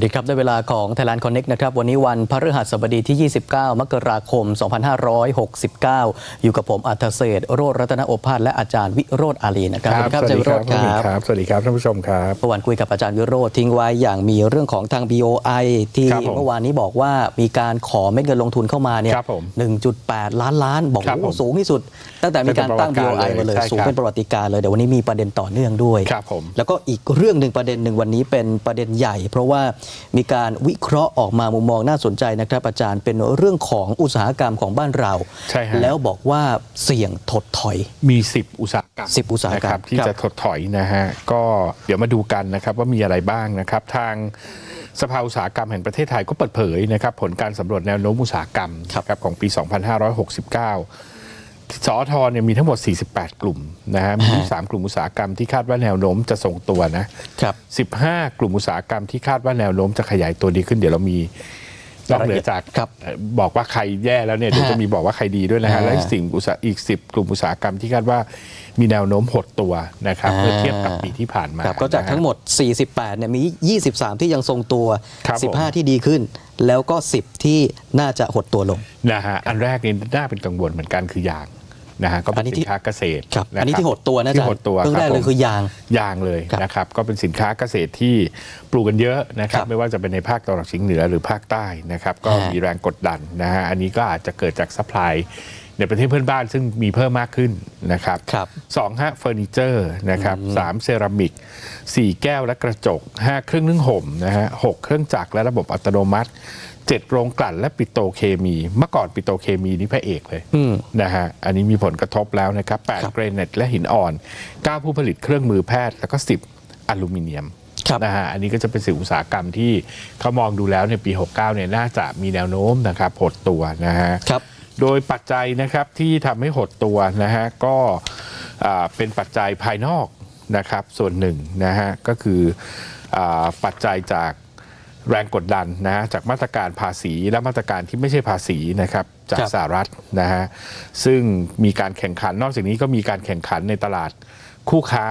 วัสดีครับ ได้เวลาของ Thailand Connect นะครับ วันนี้วันพฤหัสบดีที่ 29 มกราคม 2569 อยู่กับผมอัธเศษโรจน์รัตนโอภาสและอาจารย์วิโรธอาลีนะครับครับอาจารย์วิโรธสวัสดีครับครับ สวัสดีครับท่านผู้ชมครับเมื่อวานคุยกับอาจารย์วิโรธทิ้งไว้อย่างมีเรื่องของทาง BOI ที่ครับผมเมื่อวานนี้บอกว่ามีการขอเม็ดเงินลงทุนเข้ามาเนี่ยครับผม1.8 ล้านล้าน บอกครับโอ้ผมสูงที่สุด ตั้งแต่มีการตั้งเป็นประวั BOI ติการมาเลยเลยใช่สูงครับเป็นประวัติการณ์เลยเดี๋ยววันนี้มีประเด็นต่อเนื่องด้วยครับผมแล้วก็อีกเรื่องหนึ่งประเด็นหนึ่งวันนี้เป็นประเด็นใหญ่ เพราะว่ามีการวิเคราะห์ออกมามุมมองน่าสนใจนะครับอาจารย์เป็นเรื่องของอุตสาหกรรมของบ้านเรา ใช่ฮะ แล้วบอกว่าเสี่ยงถดถอย มี 10 อุตสาหกรรม10อุตสาหกรรมนะคบที่ครับ จะถดถอยนะฮะก็เดี๋ยวมาดูกันนะครับว่ามีอะไรบ้างนะครับทางสภาอุตสาหกรรมแห่งประเทศไทยก็เปิดเผยนะครับผลการสำรวจแนวโน้มอุตสาหกรรมนะครับของปี 2569 สอทเนี่ยมีทั้งหมด 48 กลุ่มนะฮะมี3กลุ่มอุตสาหกรรมที่คาดว่าแนวโน้มจะทรงตัวนะครับ 15 กลุ่มอุตสาหกรรมที่คาดว่าแนวโน้มจะขยายตัวดีขึ้นเดี๋ยวเรามีนอกเหนือจากครับเอ่อบอกว่าใครแย่แล้วเนี่ยเดี๋ยวจะมีบอกว่าใครดีด้วยนะฮะอ่าและอีกสิ่งอุตสาหอีก 10 กลุ่มอุตสาหกรรมที่คาดว่ามีแนวโน้มหดตัวนะครับอ่าเมื่อเทียบกับปีที่ผ่านมาครับก็จากนะฮะทั้งหมด 48เนี่ยมี 23 ที่ยังทรงตัวครับผม15 ที่ดีขึ้น แล้วก็ 10 ที่น่าจะหดตัวลงนะฮะอันแรกนี่น่าเป็นกังวลเหมือนกันคือยาง นะฮะก็อัเป็นนนี้สิที่นค้าเกษตรครับนะอันนี้ที่หดตัวนะอาที่จารหย์ดตัวเรื่องแรกคบเลยผมคือยางยางเลยครับนะครับก็เป็นสินค้าเกษตรที่ปลูกกันเยอะนะครับครับไม่ว่าจะเป็นในภาคตะวันออกเฉียงเหนือหรือภาคใต้นะครับก็ฮะมีแรงกดดันนะฮะอันนี้ก็อาจจะเกิดจากซัพพลายในประเทศเพื่อนบ้านซึ่งมีเพิ่มมากขึ้นนะครับครับสองฮะเฟอร์นิเจอร์นะครับสามเซรามิกสี่แก้วและกระจกห้าเครื่องนึ่งห่มนะฮะหกเครื่องจักรและระบบอัตโนมัติ เจ็ดโรงกลั่นและปิโตรเคมี เมื่อก่อนปิโตรเคมีนี่พระเอกเลยอืมนะฮะอันนี้มีผลกระทบแล้วนะครับครับ8เกรเนตและหินอ่อน9ผู้ผลิตเครื่องมือแพทย์ แล้วก็10อลูมิเนียมครับนะฮะอันนี้ก็จะเป็นสิ่งอุตสาหกรรมที่เขามองดูแล้วในปี 69เนี่ยน่าจะมีแนวโน้มนะครับหดตัวนะฮะครับโดยปัจจัยนะครับที่ทำให้หดตัวนะฮะก็อ่าเป็นปัจจัยภายนอกนะครับส่วนหนึ่งนะฮะก็คืออาปัจจัยจาก แรงกดดันนะฮะจากมาตรการภาษีและมาตรการที่ไม่ใช่ภาษีนะครับจากครับสหรัฐนะฮะซึ่งมีการแข่งขันนอกจากนี้ก็มีการแข่งขันในตลาดคู่ค้า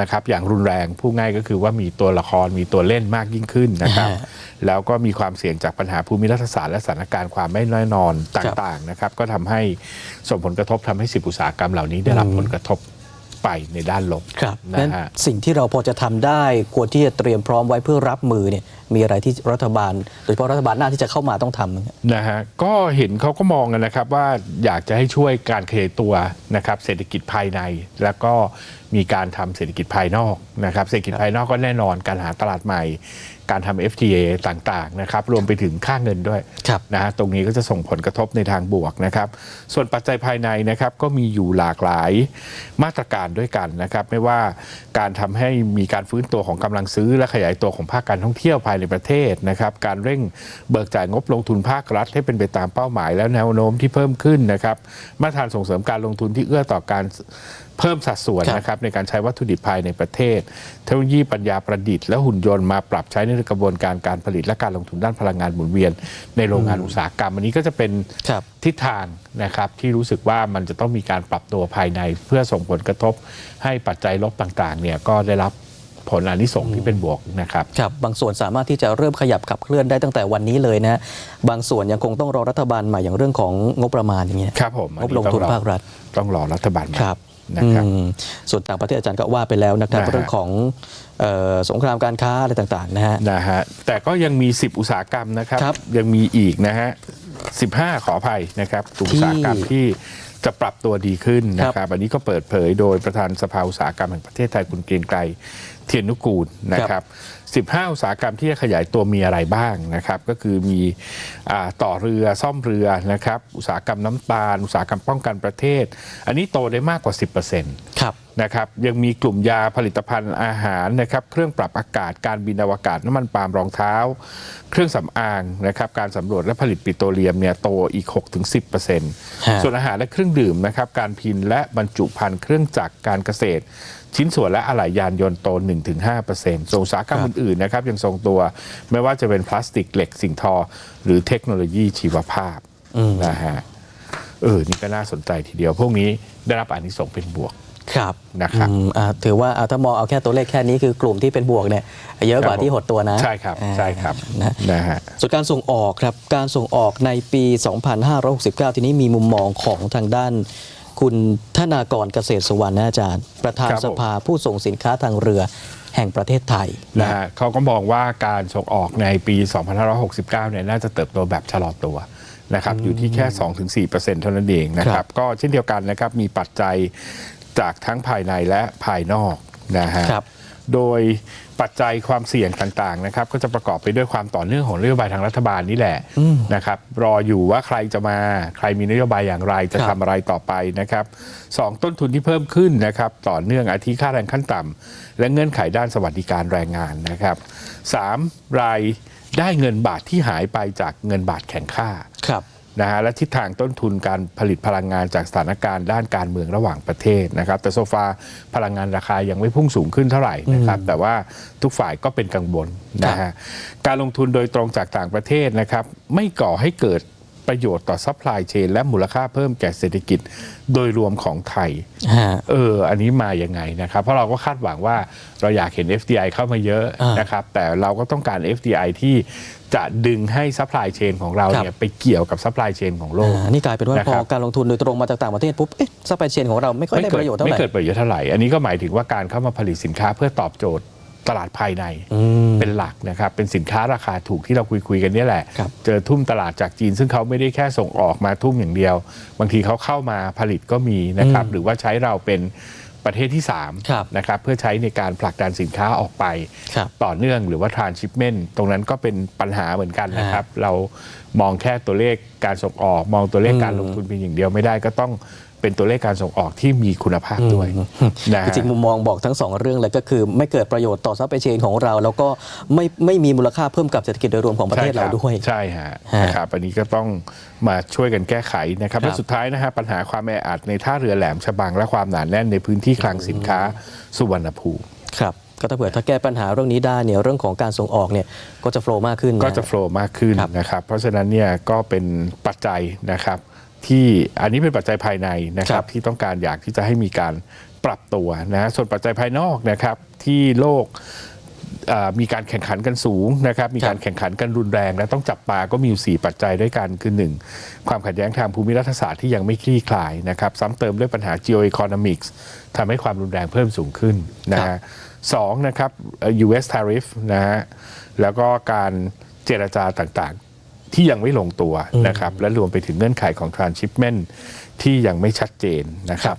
นะครับอย่างรุนแรงพูดง่ายก็คือว่ามีตัวละครมีตัวเล่นมากยิ่งขึ้นนะครับฮะแล้วก็มีความเสี่ยงจากปัญหาภูมิรัฐศาสตร์และสถานการณ์ความไม่แน่นอนตครับ่างๆนะครับ ก็ทำให้ส่งผลกระทบทำให้สิบอุตสาหกรรมเหล่านี้ได้รับผลกระทบไปในด้านลบครับนะนั้นฮะสิ่งที่เราพอจะทำได้ควรที่จะเตรียมพร้อมไว้เพื่อรับมือเนี่ยมีอะไรที่รัฐบาล โดยเฉพาะรัฐบาลหน้าที่จะเข้ามาต้องทำบ้างครับนะฮะก็เห็นเขาก็มองกันนะครับว่าอยากจะให้ช่วยการขยายตัวนะครับเศรษฐกิจภายใน แล้วก็มีการทำเศรษฐกิจภายนอกนะครับเศรษฐกิจภายนอกก็แน่นอนการหาตลาดใหม่ การทำ FTA ต่างๆนะครับรวมไปถึงค่าเงินด้วยครับนะฮะตรงนี้ก็จะส่งผลกระทบในทางบวกนะครับ ส่วนปัจจัยภายในนะครับก็มีอยู่หลากหลายมาตรการด้วยกันนะครับ ไม่ว่าการทำให้มีการฟื้นตัวของกำลังซื้อและขยายตัวของภาคการท่องเที่ยวภายในประเทศนะครับการเร่งเบิกจ่ายงบลงทุนภาครัฐ ให้เป็นไปตามเป้าหมายและแนวโน้มที่เพิ่มขึ้นนะครับมาตรฐานส่งเสริมการลงทุนที่เอื้อต่อการเพิ่มสัดส่วนนะครับในการใช้วัตถุดิบภายในประเทศ เทคโนโลยีปัญญาประดิษฐ์และหุ่นยนต์มาปรับใช้ในกระบวนการการผลิตและการลงทุนด้านพลังงานหมุนเวียน ในโรงงานอุตสาหกรรม อันนี้ก็จะเป็นทิศทางนะครับที่รู้สึกว่ามันจะต้องมีการปรับตัวภายใน เพื่อส่งผลกระทบให้ปัจจัยลบต่างๆเนี่ยก็ได้รับ ผลอานิสงส์ที่เป็นบวกนะครับครับบางส่วนสามารถที่จะเริ่มขยับขับเคลื่อนได้ตั้งแต่วันนี้เลยนะบางส่วนยังคงต้องรอรัฐบาลใหม่อย่างเรื่องของงบประมาณอย่างเงี้ยครับผมงบลงทุนภาครัฐต้องรอรัฐบาลใหม่ครับนะครับอืมส่วนต่างประเทศอาจารย์ก็ว่าไปแล้วนะครับนะฮะเรื่องของเอ่อสงครามการค้าอะไรต่างๆนะฮะนะฮะแต่ก็ยังมี 10 อุตสาหกรรมนะครับครับยังมีอีกนะฮะ15 ขออภัยนะครับกลุ่มอุตสาหกรรมที่จะปรับตัวดีขึ้นนะครับ อันนี้ก็เปิดเผยโดยประธานสภาอุตสาหกรรมแห่งประเทศไทยคุณเกรียงไกรเทียนนุกูลนะครับ 15 อุตสาหกรรมที่จะขยายตัวมีอะไรบ้างนะครับ ก็คือมีอ่าต่อเรือซ่อมเรือนะครับ อุตสาหกรรมน้ำตาล อุตสาหกรรมป้องกันประเทศ อันนี้โตได้มากกว่า 10%ครับนะครับ ยังมีกลุ่มยาผลิตภัณฑ์อาหารนะครับ เครื่องปรับอากาศ การบินอวกาศ น้ำมันปาล์มรองเท้า เครื่องสำอางนะครับ การสำรวจและผลิตปิโตรเลียมเนี่ยโตอีก 6-10%ฮะส่วนอาหารและเครื่องดื่มนะครับ การพิมพ์และบรรจุภัณฑ์เครื่องจักร การเกษตร ชิ้นส่วนและอะไหล่ยานยนต์โต 1-5%ส่วนอุตสาหกรรมอื่นๆนะครับยังทรงตัวไม่ว่าจะเป็นพลาสติกเหล็กสิ่งทอ หรือเทคโนโลยีชีวภาพนะฮะเออนี่ก็น่าสนใจทีเดียว พวกนี้ได้รับอานิสงส์เป็นบวกนะครับนะครับอืมอ่าถือว่าอ่าถ้ามองเอาแค่ตัวเลขแค่นี้คือกลุ่มที่เป็นบวกเนี่ยเยอะกว่าครับผมที่หดตัวนะ ใช่ครับอ่าใช่ครับนะนะฮะส่วนการส่งออกครับการส่งออกในปี 2569 ทีนี้มีมุมมองของทางด้าน คุณธนากรเกษตรสุวรรณนะอาจารย์ ประธานครับผมสภาผู้ส่งสินค้าทางเรือแห่งประเทศไทยนะฮะเขาก็มองว่าการส่งออกในปี 2569 เนี่ยน่าจะเติบโตแบบชะลอตัวนะครับอยู่ที่แค่ 2-4%เท่านั้นเองนะคครัรับบก็เช่นเดียวกันนะครับมีปัจจัยจากทั้งภายในและภายนอกนะฮะครับ โดยปัจจัยความเสี่ยงต่างๆนะครับก็จะประกอบไปด้วยความต่อเนื่องของนโยบายทางรัฐบาลนี่แหละนะครับรออยู่ว่าใครจะมาใครมีนโยบายอย่างไรจะครัทำบอะไรต่อไปนะครับสองต้นทุนที่เพิ่มขึ้นนะครับต่อเนื่องอาทิค่าแรงขั้นต่ำและเงื่อนไขด้านสวัสดิการแรงงานนะครับสามรายได้เงินบาทที่หายไปจากเงินบาทแข็งค่าครับ นะฮะและทิศทางต้นทุนการผลิตพลังงานจากสถานการณ์ด้านการเมืองระหว่างประเทศนะครับ แต่โซฟาพลังงานราคายังไม่พุ่งสูงขึ้นเท่าไหร่นะครับ แต่ว่าทุกฝ่ายก็เป็นกังวลนะฮะการลงทุนโดยตรงจากต่างประเทศนะครับ ไม่ก่อให้เกิด ประโยชน์ต่อซัพพลายเชนและมูลค่าเพิ่มแก่เศรษฐกิจโดยรวมของไทยฮะเออ อันนี้มายังไงนะครับ เพราะเราก็คาดหวังว่าเราอยากเห็น FDI เข้ามาเยอะอ่านนะครับ แต่เราก็ต้องการ FDI ที่จะดึงให้ซัพพลายเชนของเราครับเนี่ยไปเกี่ยวกับซัพพลายเชนของโลกอ่านี่กลายเป็นว่านะพคอรับการลงทุนโดยตรงมาจากต่างประเทศปุ๊บเอ๊ะซัพพลายเชนของเราไม่ค่อยได้ประโยชน์เท่าไหไม่ร่เกิดประโยชน์เท่าไหร่ อันนี้ก็หมายถึงว่าการเข้ามาผลิตสินค้าเพื่อตอบโจทย์ ตลาดภายในอืมเป็นหลักนะครับ เป็นสินค้าราคาถูกที่เราคุยคุยๆกันเนี่ยแหละครับเจอทุ่มตลาดจากจีน ซึ่งเขาไม่ได้แค่ส่งออกมาทุ่มอย่างเดียว บางทีเขาเข้ามาผลิตก็มีนะครับ หรือว่าใช้เราเป็นประเทศที่ครับ3นะครับเพื่อใช้ในการผลักดันสินค้าออกไปครับต่อเนื่องหรือว่า transshipment ตรงนั้นก็เป็นปัญหาเหมือนกันนะครับ เรามองแค่ตัวเลขการส่งออก มองตัวเลขการลงทุนเพียงอย่างเดียวไม่ได้ก็ต้อง เป็นตัวเลขการส่งออกที่มีคุณภาพด้วยนะจริงๆมุมมองบอกทั้งสองเรื่องเลยก็คือ ไม่เกิดประโยชน์ต่อซัพพลายเชนของเรา แล้วก็ไม่ไม่มีมูลค่าเพิ่มกับเศรษฐกิจโดยรวมของประเทศเราด้วย ใช่ฮะฮะนะครับอันนี้ก็ต้องมาช่วยกันแก้ไขนะครับครับและสุดท้ายนะฮะปัญหาความแออัดในท่าเรือแหลมฉบังและความหนาแน่นในพื้นที่คลังสินค้าสุวรรณภูมิครับก็ถ้าเผื่อถ้าแก้ปัญหาเรื่องนี้ได้เนี่ยเรื่องของการส่งออกเนี่ยก็จะโฟล์มากขึ้นนก็จะโฟล์มากขึ้นครับนะครับ เพราะฉะนั้นเนี่ยก็เป็นปัจจัยนะครับ ที่อันนี้เป็นปัจจัยภายในนะคครัรับบที่ต้องการอยากที่จะให้มีการปรับตัวนะฮะส่วนปัจจัยภายนอกนะครับที่โลกเอ่อมีการแข่งขันกันสูงนะครับ มีการแข่งขันกันรุนแรง และต้องจับตาก็มีอยู่4ปัจจัยด้วยกันคือหนึ่งความขัดแย้งทางภูมิรัฐศาสตร์ที่ยังไม่คลี่คลายนะครับซ้ำเติมด้วยปัญหา geoeconomics ทำให้ความรุนแรงเพิ่มสูงขึ้นนะครัฮะบสองนะครับเอ่อ US tariff นะฮะแล้วก็การเจรจาต่างๆ ที่ยังไม่ลงตัวนะครับและรวมไปถึงเงื่อนไขของ transshipment ที่ยังไม่ชัดเจนนะครับ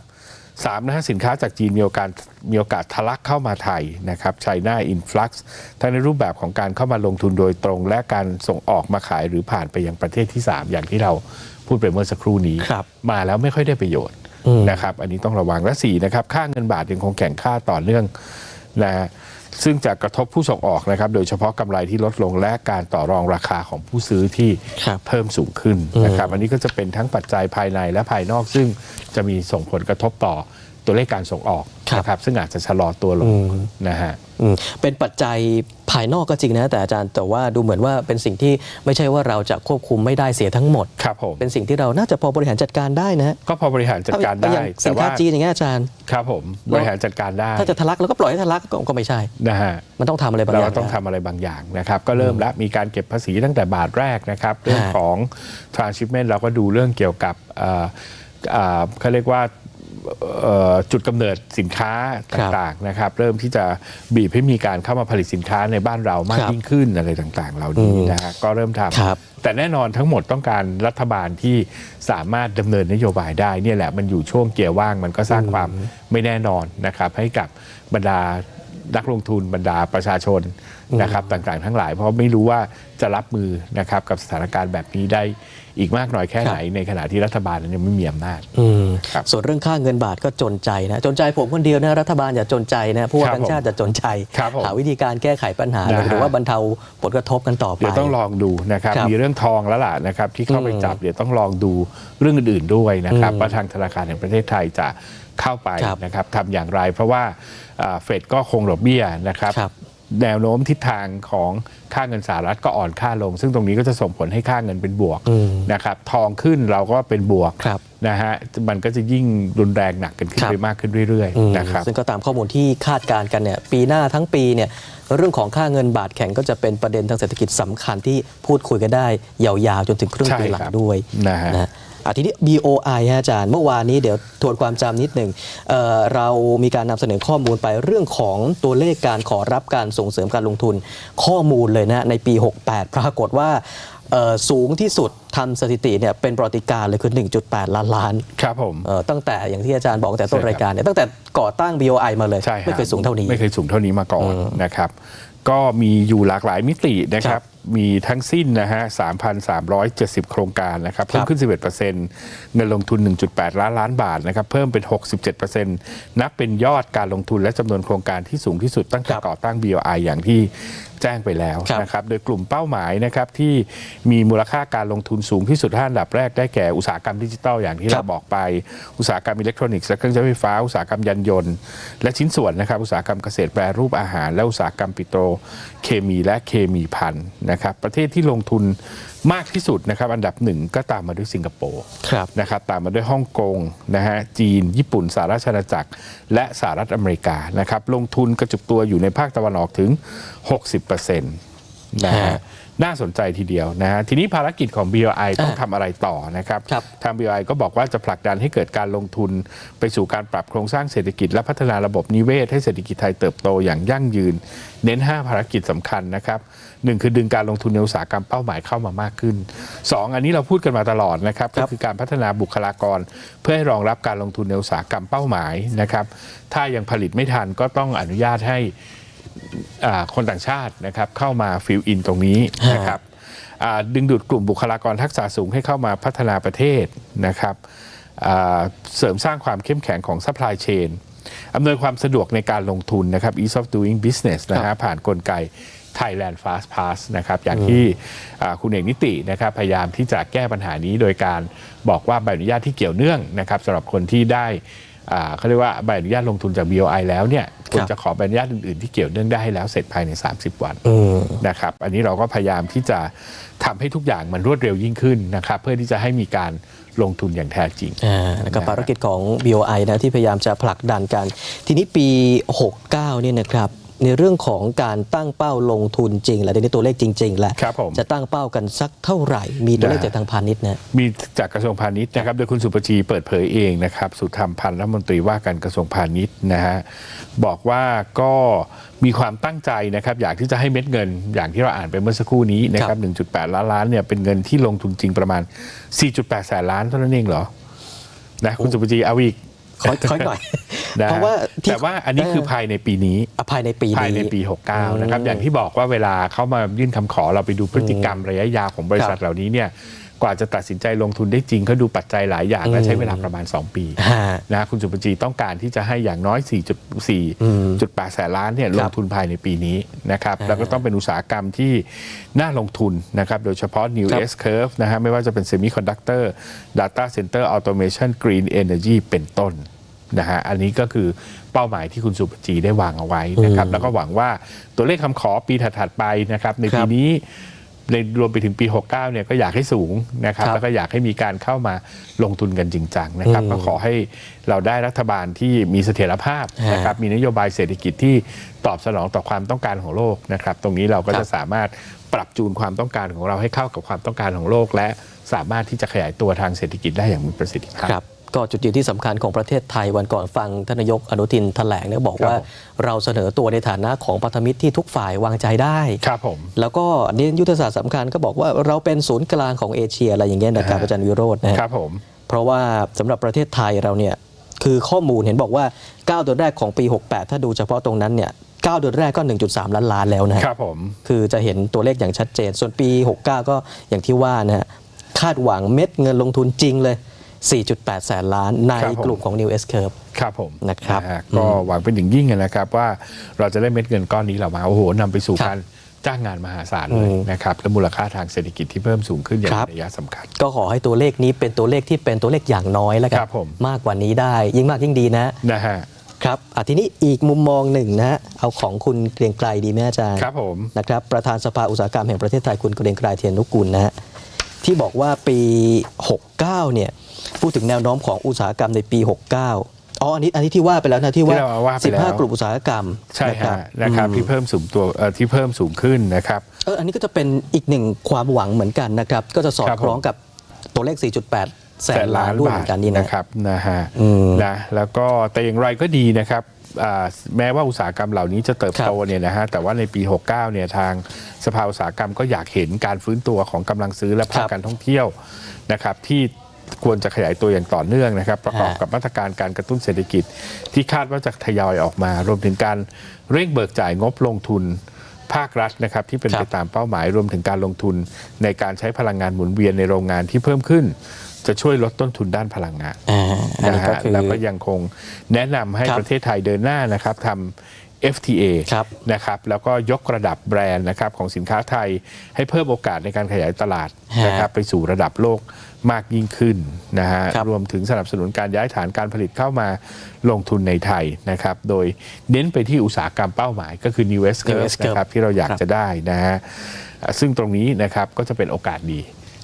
สามนะฮะสินค้าจากจีนมีโอกาสมีโอกาสทะลักเข้ามาไทยนะครับ China influx ทั้งในรูปแบบของการเข้ามาลงทุนโดยตรง และการส่งออกมาขายหรือผ่านไปยังประเทศที่ 3 อย่างที่เราพูดไปเมื่อสักครู่นี้ครับมาแล้วไม่ค่อยได้ประโยชน์อืมนะครับ อันนี้ต้องระวังและสี่นะครับค่าเงินบาทยังคงแข่งค่าต่อเนื่องนะฮะ ซึ่งจะกระทบผู้ส่งออกนะครับ โดยเฉพาะกำไรที่ลดลงและการต่อรองราคาของผู้ซื้อที่ครับเพิ่มสูงขึ้นนะครับ อันนี้ก็จะเป็นทั้งปัจจัยภายในและภายนอกซึ่งจะมีส่งผลกระทบต่อ ตัวเลขการส่งออกครับนะครับซึ่งอาจจะชะลอตัวลงนะฮะอืมเป็นปัจจัยภายนอกก็จริงนะแต่อาจารย์แต่ว่าดูเหมือนว่าเป็นสิ่งที่ไม่ใช่ว่าเราจะควบคุมไม่ได้เสียทั้งหมดครับผมเป็นสิ่งที่เราน่าจะพอบริหารจัดการได้นะก็พอบริหารจัดการเอาได้อย่างสิแต่นค้าว่าจีนอย่างเงี้ยอาจารย์ครับผมบริหารจัดการได้ ถ้าจะทะลักแล้วก็ปล่อยให้ทะลักก็ก็ไม่ใช่นะฮะมันต้องทำอะไรบางอเราย่างต้องนะทำอะไรบางอย่างนะครับก็เริ่มแล้วมีการเก็บภาษีตั้งแต่บาทแรกนะครับเรื่องฮะของ transshipment เราก็ดูเรื่องเกี่ยวกับเอ่อเอ่อเขาเรียกว่าเอ่อ จุดกำเนิดสินค้าต่างๆนะครับ เริ่มที่จะบีบให้มีการเข้ามาผลิตสินค้าในบ้านเรามากครับยิ่งขึ้นอะไรต่างๆ เหล่านี้อืมนะฮะก็เริ่มทครับำแต่แน่นอนทั้งหมดต้องการรัฐบาลที่สามารถดำเนินนโยบายได้เนี่ยแหละมันอยู่ช่วงเกียร์ว่างมันก็สร้างความไม่แน่นอนนะครับ ให้กับบรรดานักลงทุนบรรดาประชาชนนะครับต่างๆ ทั้งหลาย เพราะไม่รู้ว่าจะรับมือนะครับกับสถานการณ์แบบนี้ได้ อีกมากน้อยแค่ไหนในขณะที่รัฐบาลนั้นยังไม่มีอำนาจอืมครับส่วนเรื่องค่าเงินบาทก็จนใจนะจนใจผมคนเดียวนะรัฐบาลอย่าจนใจนะผู้ว่าครับแบงค์ชาติอย่าจนใจครับผมหาวิธีการแก้ไขปัญหานะฮะหรือว่าบรรเทาผลกระทบกันต่อไปเดี๋ยวต้องลองดูนะครับครับมีเรื่องทองแล้วล่ะนะครับที่เข้าไปอืมจับเดี๋ยวต้องลองดูเรื่องอื่นๆด้วยนะครับอืมว่าทางธนาคารแห่งประเทศไทยจะเข้าไปครับนะครับทำอย่างไร เพราะว่าอ่าเฟดก็คงดอกเบี้ยนะครับครับ แนวโน้มทิศทางของค่าเงินสหรัฐก็อ่อนค่าลง ซึ่งตรงนี้ก็จะส่งผลให้ค่าเงินเป็นบวกอืมนะครับทองขึ้นเราก็เป็นบวกครับนะฮะมันก็จะยิ่งรุนแรงหนักกันขึ้นครับไปมากขึ้นเรื่อยอืมๆนะครับซึ่งก็ตามข้อมูลที่คาดการณ์กันเนี่ยปีหน้าทั้งปีเนี่ยเรื่องของค่าเงินบาทแข็งก็จะเป็นประเด็นทางเศรษฐกิจสำคัญที่พูดคุยกันได้ยาวๆจนถึงครึ่งใช่ปีหลัคงรับด้วยนะฮะนะอะ ทีนี้ BOI ฮะอาจารย์ เมื่อวานนี้เดี๋ยวทวนความจำนิดหนึ่งเอ่อเรามีการนำเสนอข้อมูลไปเรื่องของตัวเลขการขอรับการส่งเสริมการลงทุนข้อมูลเลยนะในปี 68 ปรากฏว่า สูงที่สุดทำสถิติเนี่ยเป็นประวัติการณ์เลยคือ 1.8 ล้านล้านครับผมเอ่อตั้งแต่อย่างที่อาจารย์บอกตั้งแต่ต้นใช่ครับรายการเนี่ยตั้งแต่ก่อตั้ง BOI มาเลยใช่ฮะไม่เคยสูงเท่านี้ ไม่เคยสูงเท่านี้มาก่อนอืมนะครับ ก็มีอยู่หลากหลายมิตินะคครัรับบมีทั้งสิ้นนะฮะ 3,370 โครงการนะครับ เพิ่มขึ้น 11%เงินลงทุน 1.8 ล้านล้านบาทนะครับ เพิ่มเป็น 67%นับเป็นยอดการลงทุนและจำนวนโครงการที่สูงที่สุดตั้งแต่ครับก่อตั้ง BOI อย่างที่ แจ้งไปแล้วครับนะครับโดยกลุ่มเป้าหมายนะครับที่มีมูลค่าการลงทุนสูงที่สุดห้าอันดับแรกได้แก่อุตสาหกรรมดิจิทัลอย่างที่ครัเราบบอกไป อุตสาหกรรมอิเล็กทรอนิกส์และเครื่องใช้ไฟฟ้า อุตสาหกรรมยานยนต์ และชิ้นส่วนนะครับอุตสาหกรรมเกษตรแปรรูปอาหาร และอุตสาหกรรมปิโตรเคมีและเคมีพันนะครับประเทศที่ลงทุน มากที่สุดนะครับอันดับหนึ่งก็ตามมาด้วยสิงคโปร์ครับนะครับตามมาด้วยฮ่องกงนะฮะจีน ญี่ปุ่นสหราชอาณาจักร และสหรัฐอเมริกานะครับลงทุนกระจุกตัวอยู่ในภาคตะวันออกถึง 60%นะฮะฮะน่าสนใจทีเดียวนะฮะทีนี้ภารกิจของ BOI ต้องอ่าทำอะไรต่อนะครับครับทาง BOI ก็บอกว่าจะผลักดันให้เกิดการลงทุนไปสู่การปรับโครงสร้างเศรษฐกิจ และพัฒนาระบบนิเวศ ให้เศรษฐกิจไทยเติบโตอย่างยั่งยืน เน้น 5 ภารกิจสำคัญนะครับ หนึ่งคือดึงการลงทุนในอุตสาหกรรมเป้าหมายเข้ามามากขึ้น 2 อันนี้เราพูดกันมาตลอดนะครับครัก็บคือการพัฒนาบุคลากร เพื่อให้รองรับการลงทุนในอุตสาหกรรมเป้าหมายนะครับถ้ายังผลิตไม่ทันก็ต้องอนุญาตให้อ่าคนต่างชาตินะครับเข้ามาฟิลอินตรงนี้ฮะนะครับอ่าดึงดูดกลุ่มบุคลากรทักษะสูงให้เข้ามาพัฒนาประเทศนะครับอ่าเสริมสร้างความเข้มแข็งของ supply chain อำนวยความสะดวกในการลงทุนนะครับ ease of doing business นะฮะผ่านกลไก Thailand Fast Pass นะครับอย่างที่อ่าคุณเอกนิตินะครับพยายามที่จะแก้ปัญหานี้โดยการบอกว่าใบอนุญาตที่เกี่ยวเนื่องนะครับสำหรับคนที่ได้อ่าเขาเรียกว่าใบอนุญาตลงทุนจาก BOI แล้วเนี่ยควรจะขอใบอนุญาตอื่นๆที่เกี่ยวเนื่องได้ให้แล้วเสร็จภายใน 30 วันอืมนะครับอันนี้เราก็พยายามที่จะทำให้ทุกอย่างมันรวดเร็วยิ่งขึ้นนะครับเพื่อที่จะให้มีการลงทุนอย่างแท้จริงอ่าแล้วก็นะฮะภารกิจของ BOI นะที่พยายามจะผลักดันกัน ทีนี้ปี 69เนี่ยนะครับ ในเรื่องของการตั้งเป้าลงทุนจริงแหละในตัวเลขจริงๆแหละครับผมจะตั้งเป้ากันสักเท่าไหร่ มีตัวเลขนะจากทางพาณิชย์นะมีจากกระทรวงพาณิชย์นะครับโดยคุณสุปจีเปิดเผยเองนะครับสุธรรมพันธ์รัฐมนตรีว่าการกระทรวงพาณิชย์นะฮะบอกว่าก็มีความตั้งใจนะครับอยากที่จะให้เม็ดเงิน อย่างที่เราอ่านไปเมื่อสักครู่นี้นะครับ 1.8 ล้านล้านเนี่ยเป็นเงินที่ลงทุนจริงประมาณ 4.8 แสนล้านเท่านั้นเองเหรอนะคุณสุปจีเอาอีก ขอขอหน่อยนะฮะเพราะว่าที่แต่ว่าอันนี้คือภายในปีนี้ อะภายในปีภายในนี้ ปี 69 นะครับ อย่างที่บอกว่าเวลาเขามายื่นคำขอเราไปดูพฤติกรรมระยะยาวของบริษัทครับเหล่านี้เนี่ย กว่าจะตัดสินใจลงทุนได้จริงเขาดูปัจจัยหลายอย่าง และใช้เวลาประมาณ 2 ปีฮะนะคุณสุปจีต้องการที่จะให้อย่างน้อย 4.4.8แสนล้านเนี่ยครับลงทุนภายในปีนี้นะครับ แล้วก็ต้องเป็นอุตสาหกรรมที่น่าลงทุนนะครับ โดยเฉพาะ New ครับ S Curve นะฮะไม่ว่าจะเป็น Semiconductor Data Center Automation Green Energy เป็นต้น นะฮะอันนี้ก็คือเป้าหมายที่คุณสุปจีได้วางเอาไว้นะครับ แล้วก็หวังว่าตัวเลขคำขอปีถัดๆไปนะครับในครัปีบนี้ในรวมไปถึงปี 69 เนี่ยก็อยากให้สูงนะครับครับ แล้วก็อยากให้มีการเข้ามาลงทุนกันจริงจังนะครับอืมก็ขอให้เราได้รัฐบาลที่มีเสถียรภาพฮะนะครับ มีนโยบายเศรษฐกิจที่ตอบสนองต่อความต้องการของโลกนะครับ ตรงนี้เราก็ครับจะสามารถปรับจูนความต้องการของเราให้เข้ากับความต้องการของโลก และสามารถที่จะขยายตัวทางเศรษฐกิจได้อย่างมีประสิทธิภาพครับ ก็จุดยืนที่สำคัญของประเทศไทยวันก่อนฟังท่านนายกอนุทินแถลงเนี่ยบอกครับว่าผมเราเสนอตัวในฐานะของพันธมิตรที่ทุกฝ่ายวางใจได้ครับผมแล้วก็เน้นยุทธศาสตร์สำคัญก็บอกว่าเราเป็นศูนย์กลางของเอเชียอะไรอย่างเงี้ยนะครับอ่าอาจารย์วิโรจน์นะฮะครับผมเพราะว่าสำหรับประเทศไทยเราเนี่ยคือข้อมูลเห็นบอกว่า 9 เดือนแรกของปี 68 ถ้าดูเฉพาะตรงนั้นเนี่ย9เดือนแรกก็ 1.3 ล้านล้านแล้วนะฮะครับผมคือจะเห็นตัวเลขอย่างชัดเจน ส่วนปี 69 ก็อย่างที่ว่านะฮะคาดหวังเม็ดเงินลงทุนจริงเลย 4.8 แสนล้านในครับผมกลุ่มของ New S Curve ครับผมนะครับฮก็หวังเป็นอย่างยิ่งนะครับว่าเราจะได้เม็ดเงินก้อนนี้เรามาโอ้โหนำไปสู่ครับการจ้างงานมหาศาลเลยอืมนะครับและมูลค่าทางเศรษฐกิจที่เพิ่มสูงขึ้นอย่างครับมีนัยสำคัญ ก็ขอให้ตัวเลขนี้เป็นตัวเลขที่เป็นตัวเลขอย่างน้อยแล้วกัครับผมมากกว่านี้ได้ ยิ่งมากยิ่งดีนะนะฮะครับอะทีนี้อีกมุมมองหนึ่งนะฮะเอาของคุณเกรียงไกรดีไหมอาจารย์ครับผมนะครับประธานสภาอุตสาหกรรมแห่งประเทศไทยคุณเกรียงไกรเทียนนุกูลนะฮะที่บอกว่าปี 69เนี่ย พูดถึงแนวโน้มของอุตสาหกรรมในปี 69 อ๋อ อันนี้อันนี้ที่ว่าไปแล้วนะที่ว่าที่เราว่าไปแล้ว15 กลุ่มอุตสาหกรรมใช่นะครัฮะนะครับอืมที่เพิ่มสูงตัวเอ่อที่เพิ่มสูงขึ้นนะครับเอออันนี้ก็จะเป็นอีกหนึ่งความหวังเหมือนกันนะครับ ก็จะสอดครับคล้องกับตัวเลข 4.8 แสนล้านด้วยเหมือนกันนี่นะนะครับนะฮะอืมนะแล้วก็แต่อย่างไรก็ดีนะครับอ่าแม้ว่าอุตสาหกรรมเหล่านี้จะเติบโตเนี่ยนะฮะแต่ว่าในปี 69 เนี่ยทางสภาอุตสาหกรรมก็อยากเห็นการฟื้นตัวของกำลังซื้อและภาคครับการท่องเที่ยวนะครับที่ ควรจะขยายตัวอย่างต่อเนื่องนะครับ ประกอบฮะกับมาตรการการกระตุ้นเศรษฐกิจ ที่คาดว่าจะทยอยออกมา รวมถึงการเร่งเบิกจ่ายงบลงทุนภาครัฐนะครับที่เป็นครับไปตามเป้าหมายรวมถึงการลงทุน ในการใช้พลังงานหมุนเวียนในโรงงานที่เพิ่มขึ้น จะช่วยลดต้นทุนด้านพลังงานอ่าอันนะนี้ก็ฮะคือแล้วก็ยังคงแนะนำให้ครับประเทศไทยเดินหน้านะครับทำ FTA ครับนะครับแล้วก็ยกระดับแบรนด์นะครับของสินค้าไทยให้เพิ่มโอกาสในการขยายตลาดฮะนะครับไปสู่ระดับโลกมากยิ่งขึ้นนะฮะครับรวมถึงสนับสนุนการย้ายฐานการผลิตเข้ามาลงทุนในไทยนะครับโดยเน้นไปที่อุตสาหกรรมเป้าหมายก็คือ New West New Curve West Curve นะครับที่เราอยากครับจะได้นะฮะอะซึ่งตรงนี้นะครับก็จะเป็นโอกาสดี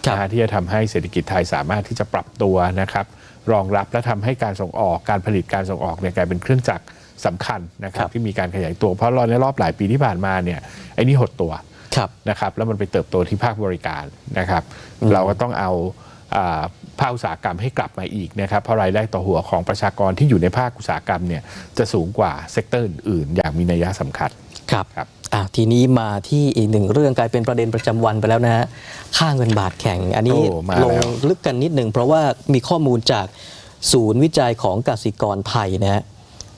ครับนะฮะที่จะทำให้เศรษฐกิจไทยสามารถที่จะปรับตัวนะครับรองรับและทำให้การส่งออกการผลิตการส่งออกเนี่ยกลายเป็นเครื่องจักร สำคัญนะครัครับบที่มีการขยายตัวเพราะเราในรอบหลายปีที่ผ่านมาเนี่ยไอ้นี่หดตัวครับนะครับแล้วมันไปเติบโตที่ภาคบริการนะครับ เราก็ต้องเอาอ่าภาคอุตสาหกรรมให้กลับมาอีกนะครับเพราะรายได้ต่อหัวของประชากรที่อยู่ในภาคอุตสาหกรรมเนี่ยจะสูงกว่าเซกเตอร์อื่นๆอย่างมีนัยสำคัญครับครับอะทีนี้มาที่อีกหนึ่งเรื่องกลายเป็นประเด็นประจำวันไปแล้วนะฮะค่าเงินบาทแข็ง อันนี้โอ้มาลงแล้วลึกกันนิดหนึ่งเพราะว่ามีข้อมูลจากศูนย์วิจัยของกสิกรไทยนะฮะ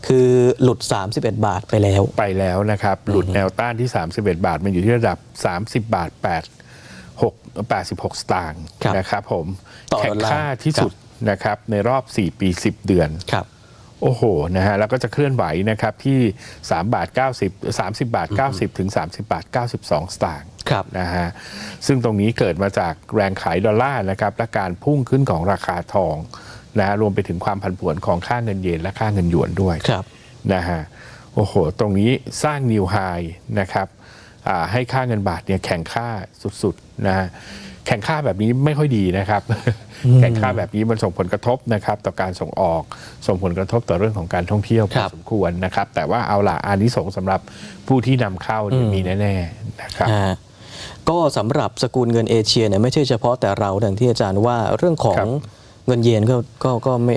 คือหลุด 31 บาทไปแล้ว ไปแล้วนะครับ หลุดแนวต้านที่ 31 บาท มันอยู่ที่ระดับ 30 บาท 8 6 86 สตางค์ครับนะครับผมต่อแข็ดงอลลาร์ ค่าที่สุดนะครับในรอบ 4 ปี 10 เดือน ครับ โอ้โห นะฮะ แล้วก็จะเคลื่อนไหวนะครับที่ 3 บาท 90 30 บาท 90 ถึง 30 บาท 92 สตางค์ครับ นะฮะ ซึ่งตรงนี้เกิดมาจากแรงขายดอลลาร์นะครับ และการพุ่งขึ้นของราคาทอง นะฮะรวมไปถึงความผันผวนของค่าเงินเยนและค่าเงินหยวนด้วยครับนะฮะโอ้โห ตรงนี้สร้างนิวไฮนะครับอ่าให้ค่าเงินบาทเนี่ยแข่งค่าสุดๆนะฮะแข่งค่าแบบนี้ไม่ค่อยดีนะครับ แข่งค่าแบบนี้มันส่งผลกระทบนะครับ ต่อการส่งออกส่งผลกระทบต่อเรื่องของการท่องเที่ยวพคอรับสมควรนะครับ แต่ว่าเอาล่ะอานิสงส์สำหรับผู้ที่นำเข้าเนี่ยอืมมีแน่ๆนะครับอ่าก็สำหรับสกุลเงินเอเชียเนี่ยไม่ใช่เฉพาะแต่เราดังที่อาจารย์ว่าเรื่องของครับ เงินเยนก็ก็ก็ไม่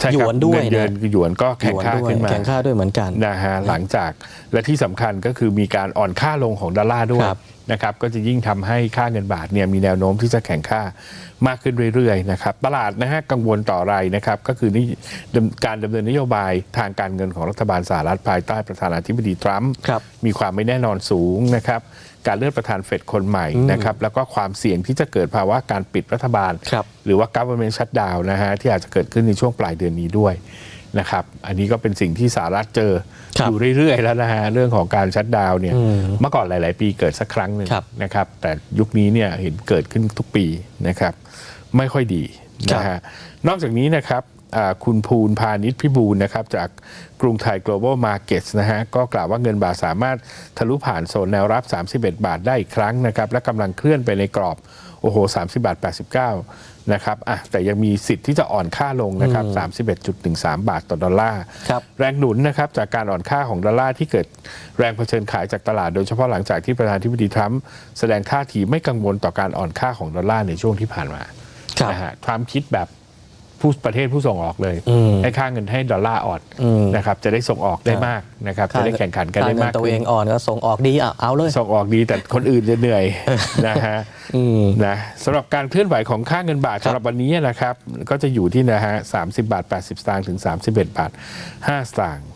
ใช่หยครับวนด้วยเงินเดือนะนหยวนก็แข่งค่าหยวนด้วยขึ้นมาแข่งค่าด้วยเหมือนกันนะฮะหลังจากและที่สำคัญก็คือมีการอ่อนค่าลงของดอลลาร์ด้วยครับนะครับก็จะยิ่งทำให้ค่าเงินบาทเนี่ยมีแนวโน้มที่จะแข่งค่ามากขึ้นเรื่อยๆนะครับตลาดนะฮะกังวลต่ออะไรนะครับก็คือนี่ดำการดำเนินนโยบายทางการเงินของรัฐบาลสหรัฐภายใต้ประธานาธิบดีทรัมป์ครับมีความไม่แน่นอนสูงนะครับ การเลือกประธานเฟดคนใหม่นะครับแล้วก็ความเสี่ยงที่จะเกิดภาวะการปิดรัฐบาลครับหรือว่า government shutdown นะฮะที่อาจจะเกิดขึ้นในช่วงปลายเดือนนี้ด้วยนะครับอันนี้ก็เป็นสิ่งที่สหรัฐเจอครับอยู่เรื่อยๆ แล้วนะฮะเรื่องของการชัดดาวน์เนี่ยอืมเมื่อก่อนหลาย ๆ ปีเกิดสักครั้งหนึ่งครับนะครับแต่ยุคนี้เนี่ยเห็นเกิดขึ้นทุกปีนะครับไม่ค่อยดีนะฮะนอกจากนี้นะครับอ่า คุณภูลพาณิชย์พิบูลนะครับจากกรุงไทย global markets นะฮะก็กล่าวว่าเงินบาทสามารถทะลุผ่านโซนแนวรับ 31 บาทได้อีกครั้งนะครับและกำลังเคลื่อนไปในกรอบโอ้โห30บาท89 นะครับอะแต่ยังมีสิทธิ์ที่จะอ่อนค่าลงนะครับ31.13 บาทต่อดอลลาร์ครับแรงหนุนนะครับจากการอ่อนค่าของดอลลาร์ที่เกิดแรงเผชิญขายจากตลาด โดยเฉพาะหลังจากที่ประธานาธิบดีทรัมป์แสดงท่าทีไม่กังวลต่อการอ่อนค่าของดอลลาร์ในช่วงที่ผ่านมาครับนะฮะทรัมป์คิดแบบ ผู้ประเทศผู้ส่งออกเลยอืมให้ค่าเงินให้ดอลลาร์อ่อนอืมนะครับจะได้ส่งออกได้ครับมากนะครับจะได้แข่งขันกันได้ค่เงิมากตัวขึ้เอนงอ่อนก็ส่งออกดีอะเอาเลยส่งออกดีแต่คนอื่นจะเหนื่อยนะฮะอืมนะสำหรับการเคลื่อนไหวของค่าเงินบาทครับสำหรับวันนี้นะครับ ก็จะอยู่ที่นะฮะ30บาท80สตางค์ถึง31บาท5สตางค์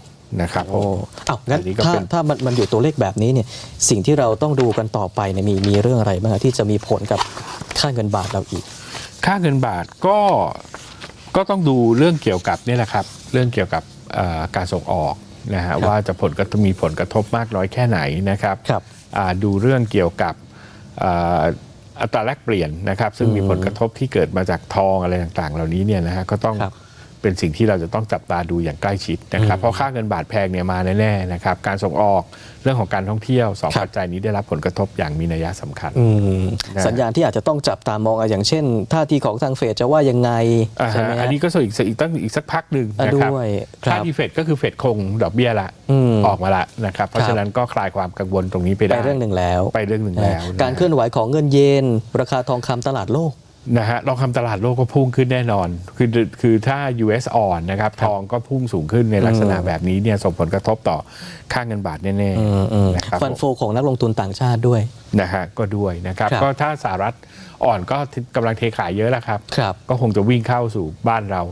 นะครับผโอ้มอ้าวงั้นอันนี้ก็ถ้าเป็นถ้ามันมันอยู่ตัวเลขแบบนี้เนี่ยสิ่งที่เราต้องดูกันต่อไปเนี่ยมีมีเรื่องอะไรบ้างครับที่จะมีผลกับค่าเงินบาทเราอีก ค่าเงินบาทก็ ก็ต้องดูเรื่องเกี่ยวกับเนี่ยแหละครับ เรื่องเกี่ยวกับเอ่อการส่งออกนะฮะครับว่าจะผลกระทบมีผลกระทบมากน้อยแค่ไหนนะครับครับอ่าดูเรื่องเกี่ยวกับเอ่ออัตราแลกเปลี่ยนนะครับ ซึ่งมีอืมผลกระทบที่เกิดมาจากทองอะไรต่างๆ เหล่านี้เนี่ยนะฮะก็ต้องครับ เป็นสิ่งที่เราจะต้องจับตาดูอย่างใกล้ชิดนะครับ เพราะค่าเงินบาทแพงเนี่ยมาแน่ๆนะครับการส่งออกเรื่องของการท่องเที่ยวสองครับปัจจัยนี้ได้รับผลกระทบอย่างมีนัยสำคัญอืมนะสัญญาณที่อาจจะต้องจับตามองอะอย่างเช่นท่าทีของทางเฟดจะว่ายังไงอ่าใช่ฮะไหมฮะอันนี้ก็ส่วนอีกอีกตั้งอีกสักพักหนึ่งอะนะครับด้วยครับค่าดีเฟดก็คือเฟดคงดอกเบี้ยละอืมออกมาละนะครับเพราะครับฉะนั้นก็คลายความกังวลตรงนี้ไปไปได้เรื่องหนึ่งแล้ว ไปเรื่องหนึ่งแล้วะการเคลื่อนไหวของเงินเยน ราคาทองคำตลาดโลก นะฮะลองคำตลาดโลกก็พุ่งขึ้นแน่นอน คือคือถ้า US อ่อนนะครับ ทองก็พุ่งสูงขึ้นในลักษณะแบบนี้เนี่ยส่งผลกระทบต่อค่าเงินบาทแน่อืมอืมๆนะครับฟันโฟของนักลงทุนต่างชาติด้วยนะฮะก็ด้วยนะครับครับก็ถ้าสหรัฐอ่อนก็กำลังเทขายเยอะแล้วครับครับ ก็คงจะวิ่งเข้าสู่บ้านเรา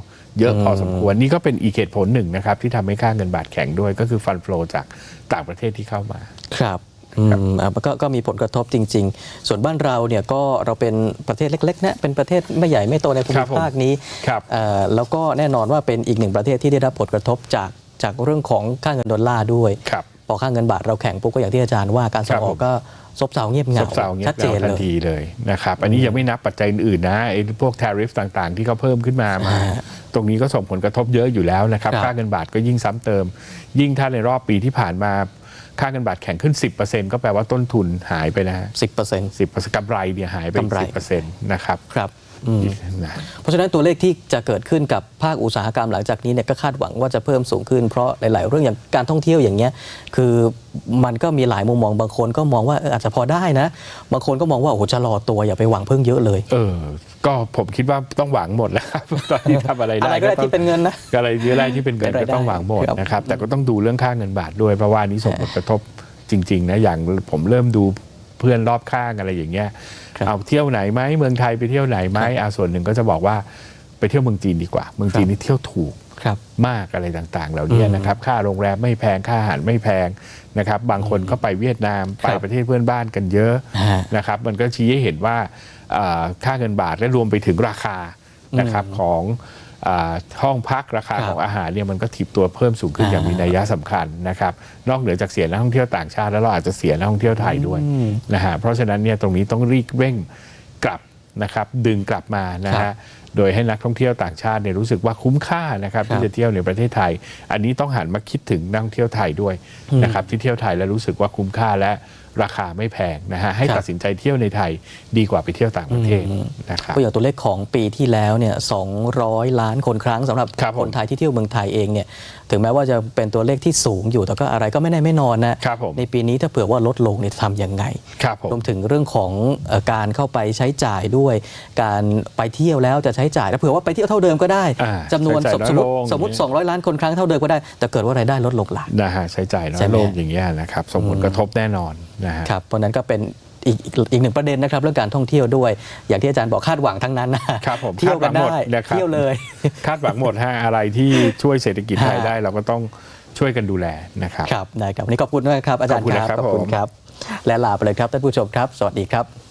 เยอะพอสมควร นี่ก็เป็นอีกเหตุผลหนึ่งนะครับ ที่ทำให้ค่าเงินบาทแข็งด้วยก็คือฟันฟลอจากต่างประเทศที่เข้ามาครับ อืมอะก็ก็มีผลกระทบจริง ๆ ส่วนบ้านเราเนี่ยก็เราเป็นประเทศเล็กๆนะเป็นประเทศไม่ใหญ่ไม่โตในภูครัมิบผมภาคนี้ครับ เอ่อแล้วก็แน่นอนว่าเป็นอีกหนึ่งประเทศที่ได้รับผลกระทบจากจากเรื่องของค่าเงินดอลลาร์ด้วย ครับ พอค่าเงินบาทเราแข็งปุ๊บก็อย่างที่อาจารย์ว่าการส่ครังบออกก็ซบเซาเงียบเหซงาบเซาเงียชับดเจเงานทัเลนย ทีเลยนะครับ อันนี้ยังไม่นับปัจจัยอื่นๆนะไอ้พวก tariff ต่างๆ ที่เขาเพิ่มขึ้นมามาอ่าตรงนี้ก็ส่งผลกระทบเยอะอยู่แล้วนะครับ ครับค่าเงินบาทก็ยิ่งซ้ำเติม ยิ่งถ้าในรอบปีที่ผ่านมา ค่าเงินบาทแข็งขึ้น 10%ก็แปลว่าต้นทุนหายไปนะฮะสิบเปอร์เซ็นต์สิบกำไรเนี่ยหายไปกำไร สิบเปอร์เซ็นต์นะครับ ครับอืม นะเพราะฉะนั้นตัวเลขที่จะเกิดขึ้นกับภาคอุตสาหกรรมหลังจากนี้เนี่ยก็คาดหวังว่าจะเพิ่มสูงขึ้นเพราะหลาย ๆ เรื่องอย่างการท่องเที่ยวอย่างเงี้ยคือมันก็มีหลายมุมมองบางคนก็มองว่าเอออาจจะพอได้นะ บางคนก็มองว่าโอ้โหชะลอตัวอย่าไปหวังเพิ่งเยอะเลย เออ ก็ผมคิดว่าต้องหวังหมดแล้วครับ ตอนนี้ทำอะไรได้อะไรก็ได้ต้องที่เป็นเงินนะอะไรเยอะอะไรที่เป็นเงินเป็นรายก็ได้ต้องหวังหมดครับ นะครับ แต่ก็ต้องดูเรื่องค่าเงินบาทด้วยเพราะว่าอันนี้ส่งผลกระทบจริง ๆ นะ อย่างผมเริ่มดูเพื่อนรอบข้างอะไรอย่างเงี้ยครับ เอาเที่ยวไหนไหมเมืองไทยไปเที่ยวไหนไหมอ่าส่วนหนึ่งก็จะบอกว่าไปเที่ยวเมืองจีนดีกว่า เมืองจีนนี่เที่ยวถูกครับมากอะไรต่างๆ เหล่านี้อืมนะครับ ค่าโรงแรมไม่แพงค่าอาหารไม่แพงนะครับ บางคนก็ไปเวียดนามไปครับประเทศเพื่อนบ้านกันเยอะฮะนะครับ มันก็ชี้ให้เห็นว่าอ่าค่าเงินบาทและรวมไปถึงราคานะครับของอา ห้องพักราคาครับของอาหารเนี่ยมันก็ถีบตัวเพิ่มสูงขึ้นอ่าอย่างมีนัยยะสำคัญนะครับนอกเหนือจากเสียนักท่องเที่ยวต่างชาติแล้วเราอาจจะเสียนักท่องเที่ยวไทยด้วยอืมนะฮะเพราะฉะนั้นเนี่ยตรงนี้ต้องรีบเร่งกลับนะครับดึงกลับมานะครัฮะบโดยให้นักท่องเที่ยวต่างชาติเนี่ยรู้สึกว่าคุ้มค่านะครับครับที่จะเที่ยวในประเทศไทย อันนี้ต้องหันมาคิดถึงนักท่องเที่ยวไทยด้วยนะครับที่เที่ยวไทยแล้วรู้สึกว่าคุ้มค่าและ ราคาไม่แพงนะฮะให้ครับตัดสินใจเที่ยวในไทยดีกว่าไปเที่ยวต่างประเทศอืมนะครับก็อย่างตัวเลขของปีที่แล้วเนี่ย200 ล้านคนครั้งสำหรับครับผมคนไทยที่เที่ยวเมืองไทยเองเนี่ย ถึงแม้ว่าจะเป็นตัวเลขที่สูงอยู่แต่ก็อะไรก็ไม่แน่ไม่นอนนะครับผมในปีนี้ถ้าเผื่อว่าลดลงเนี่ยจะทำยังไงครับผม รวมถึงเรื่องของเอ่อการเข้าไปใช้จ่ายด้วย การไปเที่ยวแล้วจะใช้จ่ายแล้วเผื่อว่าไปเที่ยวเท่าเดิมก็ได้อ่าจำนวนใช้สจ่ายมมติน้อยลง สมมติ 200 ล้านคนครั้งเท่าเดิมก็ได้ แต่เกิดว่ารายได้ลดลงล่ะ นะฮะใช้จ่ายน้อใช่ยไหมลงอย่างเงี้ยนะครับส่งผลกระทบแน่นอนนะฮะ ครับเพราะฉะนั้นก็เป็น อีกอีกอีกหนึ่งประเด็นนะครับเรื่องการท่องเที่ยวด้วย อย่างที่อาจารย์บอกคาดหวังทั้งนั้นนะครับผมเที่ยวกันคาดหวังหมได้ดนะครับเที่ยวเลยคาดหวังหมดฮะอะไรที่ช่วยเศรษฐกิจไทยฮะได้เราก็ต้องช่วยกันดูแลนะครับครับได้ครับวันนี้ขอบคุณมากครับอาจารย์ขอบคุณนะครับขอบคุณผมครับ และลาไปเลยครับท่านผู้ชมครับ สวัสดีครับ